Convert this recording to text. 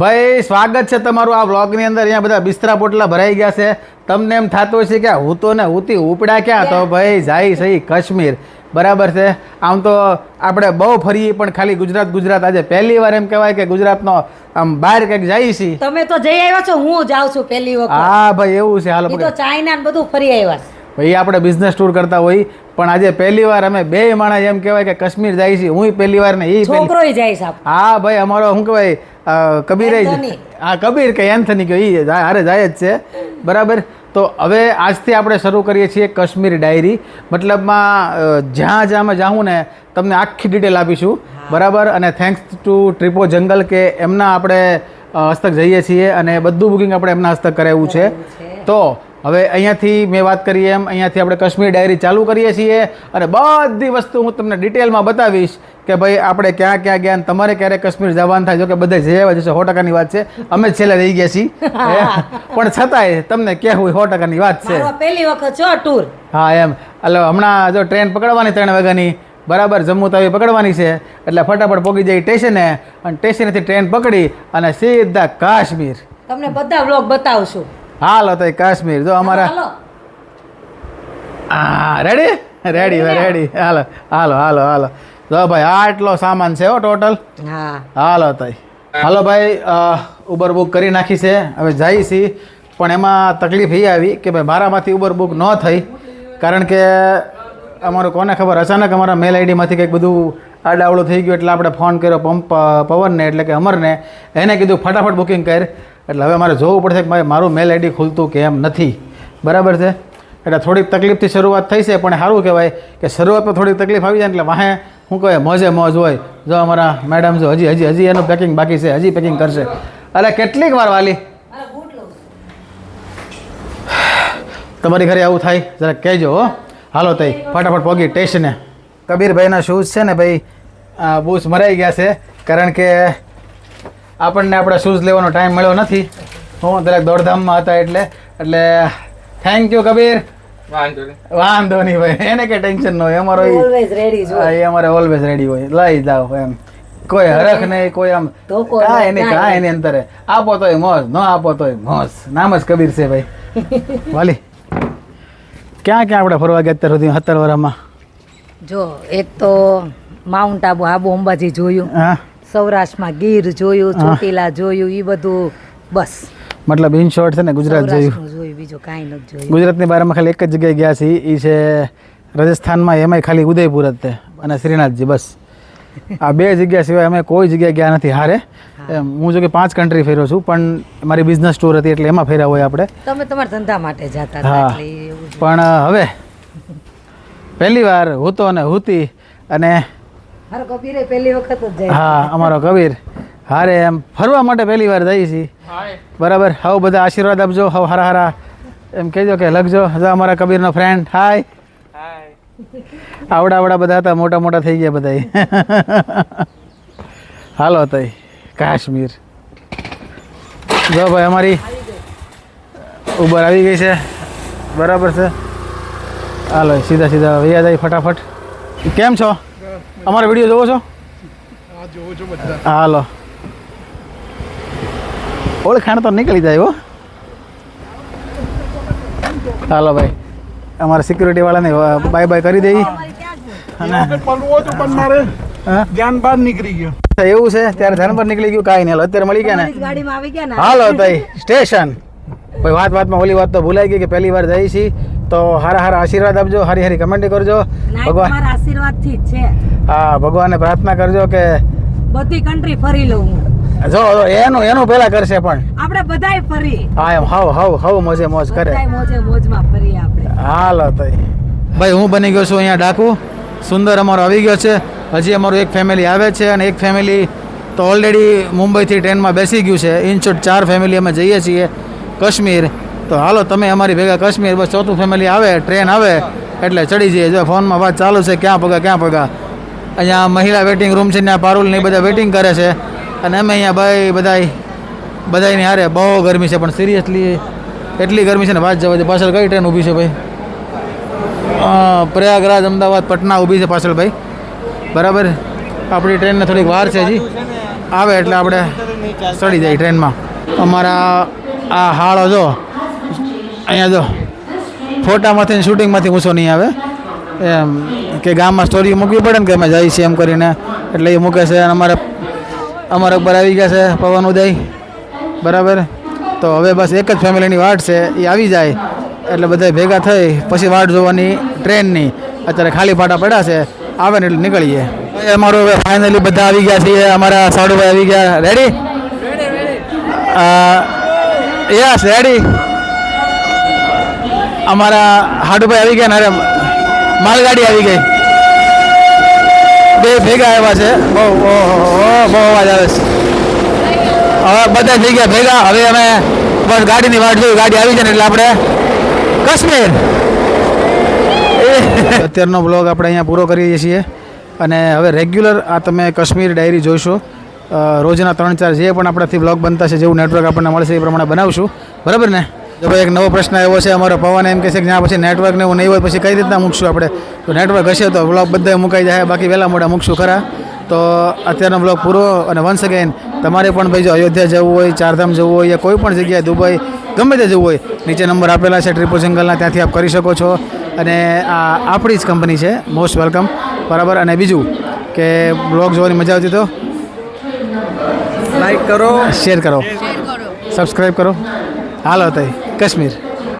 ભાઈ સ્વાગત છે તમારું આ વ્લોગની અંદર. અહીંયા બધા બિસ્તરા પોટલા ભરાઈ ગયા છે. તમને એમ થતું હશે કે હું તો ને હુતી ઉપડા ક્યાં? તો ભાઈ જાય સહી કાશ્મીર. બરાબર છે? આમ તો આપણે બહુ ફરીએ પણ ખાલી ગુજરાત ગુજરાત. આજે પહેલી વાર એમ કહેવાય કે ગુજરાતનો આમ બહાર કંઈક જઈએ છીએ તમે તો જઈ આવ્યા છો હું જાઉં છું પહેલી વખત. હા ભાઈ એવું છે હાલો તો ચાઇના બધું ફરી આવ્યા ભાઈ આપણે બિઝનેસ ટૂર કરતા હોય પણ આજે પહેલી વાર અમે બે માણસ એમ કહેવાય કે કાશ્મીર જાય છે હું પહેલી વાર ને એ છોકરો જાય છે હા ભાઈ અમારો શું કહેવાય? કબીર. હા કબીર કે એન્થની કહ્યું એ હારે જાય જ છે. બરાબર? તો હવે આજથી આપણે શરૂ કરીએ છીએ કાશ્મીર ડાયરી. મતલબમાં જ્યાં જ્યાં અમે જાઉં ને તમને આખી ડિટેલ આપીશું. બરાબર? અને થેન્ક્સ ટુ ટ્રીપો જંગલ કે એમના આપણે હસ્તક જઈએ છીએ અને બધું બુકિંગ આપણે એમના હસ્તક કરાવ્યું છે. તો હવે અહીંયાથી મેં વાત કરી એમ અહીંયાથી આપણે કાશ્મીર ડાયરી ચાલુ કરીએ છીએ અને બધી વસ્તુ હું તમને ડિટેલમાં બતાવીશ કે ભાઈ આપણે ક્યાં ક્યાં ગયા અને તમારે ક્યારે કાશ્મીર જવાનું થાય જો કે બધા જઈ આવ્યા જશે સો ટકાની વાત છે. અમે છેલ્લે રહી ગયા છીએ પણ છતાંય તમને કહેવું સો ટકાની વાત છે. પહેલી વખત છો ટૂર હા એમ. એટલે હમણાં જો ટ્રેન પકડવાની ત્રણ વાગ્યાની બરાબર જમ્મુ તાવી પકડવાની છે એટલે ફટાફટ પોગી જાય સ્ટેશને અને સ્ટેશનેથી ટ્રેન પકડી અને સીધા કાશ્મીર. તમને બધા બ્લોગ બતાવશું હાલો તો કાશ્મીર. જો અમારા હા રેડી રેડી રેડી હાલો. હાલો હાલો હાલો જો ભાઈ આટલો સામાન છે હો ટોટલ હા. હાલો તઈ હાલો ભાઈ ઉબર બુક કરી નાખી છે. હવે જઈ છી. પણ એમાં તકલીફ એ આવી કે ભાઈ મારામાંથી ઉબર બુક ન થઈ. કારણ કે અમારું કોને ખબર? અચાનક અમારા મેલ આઈડીમાંથી કંઈક બધું આડાવડું થઈ ગયું એટલે આપણે ફોન કર્યો પંપ પવનને એટલે કે અમરને. એને કીધું ફટાફટ બુકિંગ કર. એટલે હવે મારે જોવું પડશે કે મારું મેલ આઈડી ખુલતું કે એમ નથી. બરાબર છે? એટલે થોડીક તકલીફથી શરૂઆત થઈ છે, પણ સારું કહેવાય કે શરૂઆતમાં થોડીક તકલીફ આવી જાય એટલે વાહે શું કહે, મોજે મોજ હોય. જો અમારા મેડમ જો હજી હજી હજી એનું પેકિંગ બાકી છે, હજી પેકિંગ કરશે. અરે કેટલીક વાર વાલી? તમારી ઘરે આવું થાય? જરા કહેજો હાલો તઈ, ફટાફટ પોગી ટેસ્ટને. કબીરભાઈના શૂઝ છે ને ભાઈ બૂસ મરાઈ ગયા છે. કારણ કે આપણને આપણા શૂઝ લેવાનો ટાઈમ મળ્યો નથી. હું દરેક દોડધામમાં હતા એટલે એટલે થેન્ક યુ કબીર. વાંધો નહીં. ભાઈ એને કે ટેન્શન ન હોય અમારો એ અમારે ઓલવેઝ રેડી હોય. લઈ જાઓ એમ. કોઈ હરખ નહીં કોઈ આમ કાંઈ નહીં, એની કાંઈ કાંઈ અંતરે. આપો તોય મોજ ન આપો તોય મોજ. નામ જ કબીર છે ભાઈ. વાલી. ક્યાં ક્યાં આપણે ફરવા ગયા અત્યાર સુધી? સત્તર વર્ષમાં જો એક તો માઉન્ટ આબુ આબુ અંબાજી જોયું. હા. સૌરાષ્ટ્રમાં ગીર જોયું ચોટીલા જોયું એ બધું બસ. મતલબ ઇન શોર્ટ છે ને ગુજરાત જોયું. જોયું બીજું કાંઈ નથી જોયું. ગુજરાતની બહારમાં ખાલી એક જ જગ્યાએ ગયા છીએ એ છે રાજસ્થાનમાં એમાંય ખાલી ઉદયપુર જ તે અને શ્રીનાથજી બસ. આ બે જગ્યા સિવાય અમે કોઈ જગ્યાએ ગયા નથી હારે. હું. જો કે પાંચ કન્ટ્રી ફેર્યો છું પણ મારી બિઝનેસ ટૂર હતી એટલે એમાં ફેર્યા હોય આપણે. તમે તમારા ધંધા માટે જતા હા. પણ હવે પહેલી વાર હૂતો અને હૂતી અને હા અમારો કબીર. હારે એમ ફરવા માટે પહેલી વાર જઈએ છીએ બરાબર? હવે બધા આશીર્વાદ આપજો હવે હારા હારા. એમ કહેજો કે લખજો હજા અમારા કબીરનો ફ્રેન્ડ હાય. આવડા આવડા બધા હતા મોટા મોટા થઈ ગયા બધા. હાલો તઈ કાશ્મીર. જો ભાઈ અમારી ઉબર આવી ગઈ છે. બરાબર છે. હાલો સીધા સીધા વૈયા જાય ફટાફટ. કેમ છો? અમારો વીડિયો જોવો છો? હાલો. ઓળખાણ તો નીકળી જાય હો. હાલો ભાઈ અમારા સિક્યુરિટી વાળાને બાય બાય કરી દઈ અને? ધ્યાન બહાર નીકળી ગયો. એવું છે ત્યારે ધ્યાન પર નીકળી ગયું કાંઈ નહીં. હાલો અત્યારે મળી ગયા ને. તમારી જ ગાડીમાં આવી ગયા ને. હાલો તઈ સ્ટેશન. ભાઈ વાત વાતમાં ઓલી વાત તો ભૂલાઈ ગઈ કે પહેલી વાર જઈ છીએ તો હારા હારા આશીર્વાદ આપજો હારી હારી કમેન્ટ કરજો. ભગવાન આશીર્વાદથી છે. હા ભગવાનને પ્રાર્થના કરજો કે બધી કન્ટ્રી ફરી લઉં જો એનું એનું પેલા કરશે પણ. આપણે બધાય ફરી. હા એમ હવ હવ હવ મોજે મોજ કરે. મોજે મોજમાં ફરી આપણે. હાલો તઈ ભાઈ હું બની ગયો છું અહીંયા ડાકુ. સુંદર અમારો આવી ગયો છે. હજી અમારું એક ફેમિલી આવે છે અને એક ફેમિલી તો ઓલરેડી મુંબઈથી ટ્રેનમાં બેસી ગયું છે. ઇન ચાર ફેમિલી અમે જઈએ છીએ. કાશ્મીર. તો હાલો, તમે અમારી ભેગા કાશ્મીર, બસ ચોથું ફેમિલી આવે ટ્રેન આવે, એટલે ચડી જઈએ. જો ફોનમાં વાત ચાલુ છે, ક્યાં પગા ક્યાં પગા? અહીંયા મહિલા વેટિંગ રૂમ છે, ત્યાં પારુલ ને બધા વેટિંગ કરે છે. અને અમે અહીંયા ભાઈ બધાય બધાની હારે બહુ ગરમી છે, પણ સિરિયસલી એટલી ગરમી છે ને, વાત જવા દે, પાછળ કઈ ટ્રેન ઊભી છે ભાઈ? પ્રયાગરાજ, અમદાવાદ, પટના ઊભી છે પાછળ ભાઈ. બરાબર? આપણી ટ્રેનને થોડીક વાર છે હજી. આવે એટલે આપણે ચડી જાય ટ્રેનમાં અમારા આ હાળો જો અહીંયા જો ફોટામાંથી શૂટિંગમાંથી ઊંચો નહીં આવે. એમ કે ગામમાં સ્ટોરી મૂકવી પડે ને કે અમે જઈએ છીએ એમ કરીને. એટલે એ મૂકે છે અને અમારે અમારા ઉપર આવી ગયા છે પવન ઉદય. બરાબર? તો હવે બસ એક જ ફેમિલીની વાટ છે એ આવી જાય. એટલે બધા ભેગા થઈ પછી વાટ જોવાની ટ્રેનની અત્યારે ખાલી પાટા પડ્યા છે આવે ને એટલે નીકળીએ. અમારું હવે ફાઇનલી બધા આવી ગયા છીએ અમારા સાડુભાઈ આવી ગયા. રેડી યસ રેડી અમારા હાડુભાઈ આવી ગયા ને અરે માલગાડી આવી ગઈ. બે ભેગા આવ્યા છે. બહુ બહુ અવાજ આવે છે. હવે બધા થઈ ગયા ભેગા. હવે અમે બસ ગાડીની વાટ જોઈ, ગાડી આવી જાય ને એટલે આપણે કાશ્મીર. અત્યારનો બ્લોગ આપણે અહીંયા પૂરો કરીએ છીએ. અને હવે રેગ્યુલર આ તમે કાશ્મીર ડાયરી જોઈશો. રોજના ત્રણ, ચાર જે પણ આપણાથી બ્લોગ બનતા છે, જેવું નેટવર્ક આપણને મળશે એ પ્રમાણે બનાવશું. બરાબર ને? તો ભાઈ એક નવો પ્રશ્ન આવ્યો છે અમારો. પવન એમ કહે છે કે જ્યાં પછી નેટવર્ક ને એવું નહીં હોય, પછી કઈ રીતના મૂકશું આપણે? તો નેટવર્ક હશે તો બ્લોગ બધા મુકાઈ જાય, બાકી વહેલા મોડા મૂકશું ખરા. તો અત્યારનો બ્લોગ પૂરો અને વન્સ અગેન તમારે પણ ભાઈ જો અયોધ્યા જવું હોય, ચારધામ જવું હોય યા કોઈ પણ જગ્યાએ, દુબઈ, ગમે તે જવું હોય, નીચે નંબર આપેલા છે ટ્રિપો જંગલના ત્યાંથી આપ કરી શકો છો. અને આ આપણી જ કંપની છે મોસ્ટ વેલકમ બરાબર? અને બીજું કે બ્લોગ જોવાની મજા આવતી તો? લાઈક કરો. શેર કરો. સબસ્ક્રાઈબ કરો. હાલો તઈ કાશ્મીર.